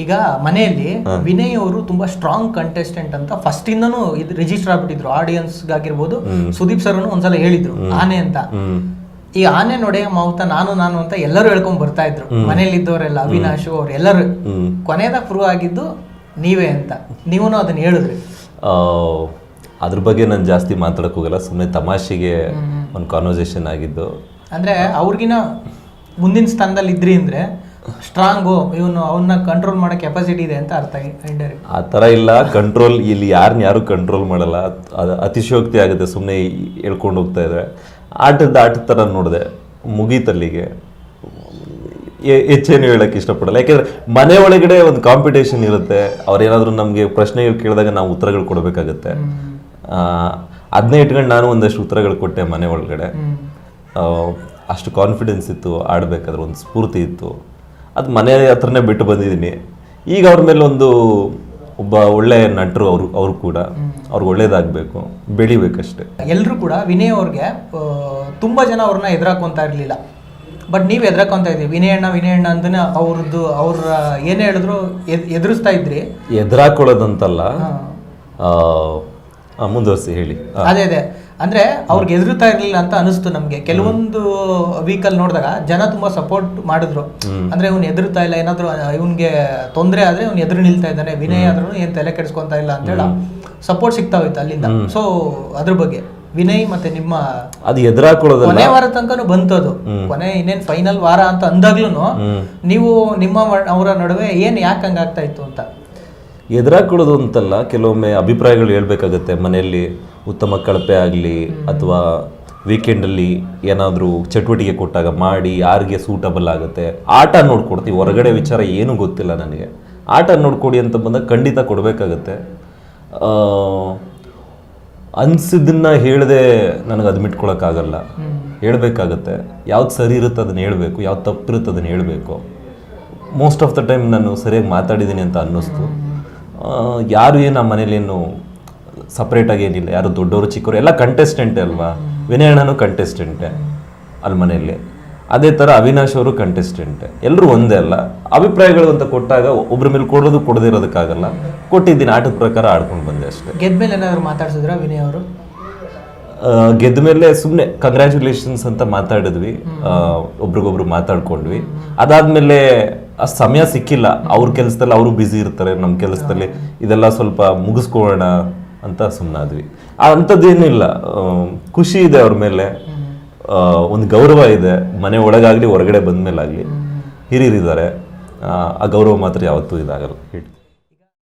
ಈಗ ಮನೆಯಲ್ಲಿ ವಿನಯ್ ಅವರು ತುಂಬಾ ಸ್ಟ್ರಾಂಗ್ ಕಂಟೆಸ್ಟೆಂಟ್ ಅಂತ ಫಸ್ಟ್ ಇಂದನೂ ಇದು ರಿಜಿಸ್ಟರ್ ಆಗ್ಬಿಟ್ಟಿದ್ರು ಆಡಿಯನ್ಸ್ ಆಗಿರ್ಬೋದು ಸುದೀಪ್ ಸರ್ ಒಂದ್ಸಲ ಹೇಳಿದ್ರು ಆನೆ ಅಂತ. ಈ ಆನೆ ನೋಡೆಯ ಮಾವುತ ನಾನು ನಾನು ಅಂತ ಎಲ್ಲರೂ ಹೇಳ್ಕೊಂಡ್ ಬರ್ತಾ ಇದ್ರು. ಮನೇಲಿ ಇದ್ದವರೆಲ್ಲ ಅವಿನಾಶ್ ಅವ್ರು ಎಲ್ಲರೂ. ಕೊನೆಯದಾಗ ಪ್ರೂವ್ ಆಗಿದ್ದು ನೀವೇ ಅಂತ. ನೀವು ಅದನ್ನ ಹೇಳಿದ್ರಿ. ಅದ್ರ ಬಗ್ಗೆ ನಾನು ಜಾಸ್ತಿ ಮಾತಾಡಕ್ ಹೋಗಲ್ಲ ಸುಮ್ಮನೆ ತಮಾಷೆಗೆ ಒಂದು ಕಾನ್ವರ್ಸೇಷನ್ ಆಗಿದ್ದು. ಅಂದ್ರೆ ಅವ್ರಿಗಿನ ಮುಂದಿನ ಸ್ಥಾನದಲ್ಲಿ ಇದ್ರಿ ಅಂದ್ರೆ ಸ್ಟ್ರಾಂಗು ಇವನು ಅವನ್ನ ಕಂಟ್ರೋಲ್ ಮಾಡೋ ಕೆಪಾಸಿಟಿ ಇದೆ ಅಂತ ಅರ್ಥ ಇಂಡೈರೆಕ್ಟ್ ಆ ಥರ ಇಲ್ಲ ಕಂಟ್ರೋಲ್ ಇಲ್ಲಿ ಯಾರನ್ನ ಯಾರು ಕಂಟ್ರೋಲ್ ಮಾಡಲ್ಲ. ಅದು ಅತಿಶಯೋಕ್ತಿ ಆಗುತ್ತೆ ಸುಮ್ಮನೆ ಹೇಳ್ಕೊಂಡು ಹೋಗ್ತಾ ಇದ್ರೆ. ಆಟದ ಆಟದ ಥರ ನೋಡಿದೆ ಮುಗೀತಲ್ಲಿಗೆ. ಹೆಚ್ಚೇನು ಹೇಳಕ್ಕೆ ಇಷ್ಟಪಡಲ್ಲ. ಯಾಕೆಂದರೆ ಮನೆ ಒಳಗಡೆ ಒಂದು ಕಾಂಪಿಟೇಷನ್ ಇರುತ್ತೆ. ಅವ್ರೇನಾದರೂ ನಮಗೆ ಪ್ರಶ್ನೆಗಳು ಕೇಳಿದಾಗ ನಾವು ಉತ್ತರಗಳು ಕೊಡಬೇಕಾಗತ್ತೆ. ಅದನ್ನೇ ಇಟ್ಕೊಂಡು ನಾನು ಒಂದಷ್ಟು ಉತ್ತರಗಳು ಕೊಟ್ಟೆ ಮನೆ ಒಳಗಡೆ. ಅಷ್ಟು ಕಾನ್ಫಿಡೆನ್ಸ್ ಇತ್ತು ಆಡಬೇಕಾದ್ರೆ ಒಂದು ಸ್ಫೂರ್ತಿ ಇತ್ತು. ಅದು ಮನೆ ಹತ್ರನೇ ಬಿಟ್ಟು ಬಂದಿದ್ದೀನಿ. ಈಗ ಅವ್ರ ಮೇಲೆ ಒಂದು ಒಬ್ಬ ಒಳ್ಳೆ ನಟರು ಅವರು ಅವ್ರು ಕೂಡ ಅವ್ರಿಗೆ ಒಳ್ಳೇದಾಗಬೇಕು ಬೆಳಿಬೇಕಷ್ಟೆ. ಎಲ್ಲರೂ ಕೂಡ ವಿನಯ್ ಅವ್ರಿಗೆ ತುಂಬ ಜನ ಅವ್ರನ್ನ ಎದುರಾಕೊಂತ ಇರಲಿಲ್ಲ. ಬಟ್ ನೀವು ಎದುರಾಕೊಂತ ಇದ್ದೀವಿ ವಿನಯ್ ಅಣ್ಣ ವಿನಯ್ ಅಣ್ಣ ಅಂತಾನೆ ಅವ್ರದ್ದು ಅವ್ರ ಏನೇ ಹೇಳಿದ್ರು ಎದ್- ಎದುರಿಸ್ತಾ ಇದ್ರಿ. ಎದುರಾಕೊಳ್ಳೋದಂತಲ್ಲ ಮುಂದುವರಿಸಿ ಹೇಳಿ. ಅದೇ ಅದೇ. ಅಂದ್ರೆ ಅವ್ರಿಗೆ ಎದುರುತ್ತಾ ಇರ್ಲಿಲ್ಲ ಅಂತ ಅನಿಸ್ತು ನಮ್ಗೆ. ಕೆಲವೊಂದು ವೀಕಲ್ ನೋಡಿದಾಗ ಜನ ತುಂಬಾ ಸಪೋರ್ಟ್ ಮಾಡಿದ್ರು. ಅಂದ್ರೆ ಇವ್ನು ಎದುರುತ್ತಾ ಇಲ್ಲ ಏನಾದ್ರು ಇವ್ನಿಗೆ ತೊಂದರೆ ಆದ್ರೆ ಇವ್ನು ಎದುರು ನಿಲ್ತಾ ಇದ್ದಾನೆ ವಿನಯ್ ಆದ್ರೂ ಏನ್ ತಲೆ ಕೆಡಿಸ್ಕೊಂತ ಇಲ್ಲ ಅಂತ ಹೇಳ ಸಪೋರ್ಟ್ ಸಿಗ್ತಾ ಹೋಯ್ತು ಅಲ್ಲಿಂದ. ಸೊ ಅದ್ರ ಬಗ್ಗೆ ವಿನಯ್ ಮತ್ತೆ ನಿಮ್ಮ ಅದು ಎದುರಾಕೊಳ್ಳೋದು ಕೊನೆ ವಾರ ತನಕನು ಬಂತು ಅದು. ಕೊನೆ ಇನ್ನೇನ್ ಫೈನಲ್ ವಾರ ಅಂತ ಅಂದಾಗ್ಲೂ ನೀವು ನಿಮ್ಮ ಅವರ ನಡುವೆ ಏನ್ ಯಾಕೆ ಹಂಗಾಗ್ತಾ ಇತ್ತು ಅಂತ. ಎದುರಾಕೊಳ್ಳೋದು ಅಂತಲ್ಲ ಕೆಲವೊಮ್ಮೆ ಅಭಿಪ್ರಾಯಗಳು ಹೇಳ್ಬೇಕಾಗತ್ತೆ. ಮನೆಯಲ್ಲಿ ಉತ್ತಮ ಕಳಪೆ ಆಗಲಿ ಅಥವಾ ವೀಕೆಂಡಲ್ಲಿ ಏನಾದರೂ ಚಟುವಟಿಕೆ ಕೊಟ್ಟಾಗ ಮಾಡಿ ಯಾರಿಗೆ ಸೂಟಬಲ್ ಆಗುತ್ತೆ. ಆಟ ನೋಡ್ಕೊಡ್ತೀವಿ. ಹೊರಗಡೆ ವಿಚಾರ ಏನೂ ಗೊತ್ತಿಲ್ಲ ನನಗೆ. ಆಟ ನೋಡ್ಕೊಡಿ ಅಂತ ಬಂದಾಗ ಖಂಡಿತ ಕೊಡಬೇಕಾಗತ್ತೆ. ಅನ್ಸಿದ್ದನ್ನ ಹೇಳದೆ ನನಗೆ ಅದ್ಮಿಟ್ಕೊಳಕ್ಕಾಗಲ್ಲ ಹೇಳಬೇಕಾಗತ್ತೆ ಹೇಳ್ಬೇಕಾಗತ್ತೆ. ಯಾವ್ದು ಸರಿ ಇರುತ್ತೆ ಅದನ್ನ ಹೇಳಬೇಕು. ಯಾವ್ದು ತಪ್ಪಿರುತ್ತೆ ಅದನ್ನ ಹೇಳಬೇಕು. ಮೋಸ್ಟ್ ಆಫ್ ದ ಟೈಮ್ ನಾನು ಸರಿಯಾಗಿ ಮಾತಾಡಿದ್ದೀನಿ ಅಂತ ಅನ್ನಿಸ್ತು. ಯಾರು ಏನು ನಮ್ಮ ಮನೇಲೇನು ಸಪ್ರೇಟಾಗಿ ಏನಿಲ್ಲ. ಯಾರು ದೊಡ್ಡವರು ಚಿಕ್ಕವರು ಎಲ್ಲ ಕಂಟೆಸ್ಟೆಂಟ್ ಅಲ್ವಾ? ವಿನಯಣ್ಣನೂ ಕಂಟೆಸ್ಟೆಂಟೇ ಅಲ್ಲಿ ಮನೆಯಲ್ಲಿ. ಅದೇ ಥರ ಅವಿನಾಶ್ ಅವರು ಕಂಟೆಸ್ಟೆಂಟೆ ಎಲ್ಲರೂ ಒಂದೇ ಅಲ್ಲ. ಅಭಿಪ್ರಾಯಗಳು ಅಂತ ಕೊಟ್ಟಾಗ ಒಬ್ಬರ ಮೇಲೆ ಕೊಡೋದು ಕೊಡದೇ ಇರೋದಕ್ಕಾಗಲ್ಲ. ಕೊಟ್ಟಿದ್ದೀನಿ ಆಟದ ಪ್ರಕಾರ ಆಡ್ಕೊಂಡು ಬಂದೆ ಅಷ್ಟೇ. ಗೆದ್ದ ಮೇಲೆ ಏನಾದರೂ ಮಾತಾಡ್ಸಿದ್ರ ವಿನಯ್ ಅವರು? ಗೆದ್ದ ಮೇಲೆ ಸುಮ್ಮನೆ ಕಂಗ್ರ್ಯಾಚುಲೇಷನ್ಸ್ ಅಂತ ಮಾತಾಡಿದ್ವಿ. ಒಬ್ರಿಗೊಬ್ರು ಮಾತಾಡ್ಕೊಂಡ್ವಿ. ಅದಾದ್ಮೇಲೆ ಆ ಸಮಯ ಸಿಕ್ಕಿಲ್ಲ. ಅವ್ರ ಕೆಲಸದಲ್ಲಿ ಅವರು ಬ್ಯುಸಿ ಇರ್ತಾರೆ ನಮ್ಮ ಕೆಲಸದಲ್ಲಿ. ಇದೆಲ್ಲ ಸ್ವಲ್ಪ ಮುಗಿಸ್ಕೊಳ್ಳೋಣ ಅಂತ ಸುಮ್ಮನಾದ್ವಿ ಅಂಥದ್ದೇನಿಲ್ಲ ಖುಷಿ ಇದೆ ಅವ್ರ ಮೇಲೆ. ಒಂದು ಗೌರವ ಇದೆ. ಮನೆ ಒಳಗಾಗಲಿ ಹೊರಗಡೆ ಬಂದ ಮೇಲಾಗಲಿ ಹಿರಿಯರಿದ್ದಾರೆ. ಆ ಆ ಗೌರವ ಮಾತ್ರ ಯಾವತ್ತೂ ಇದಾಗಲ್ಲ.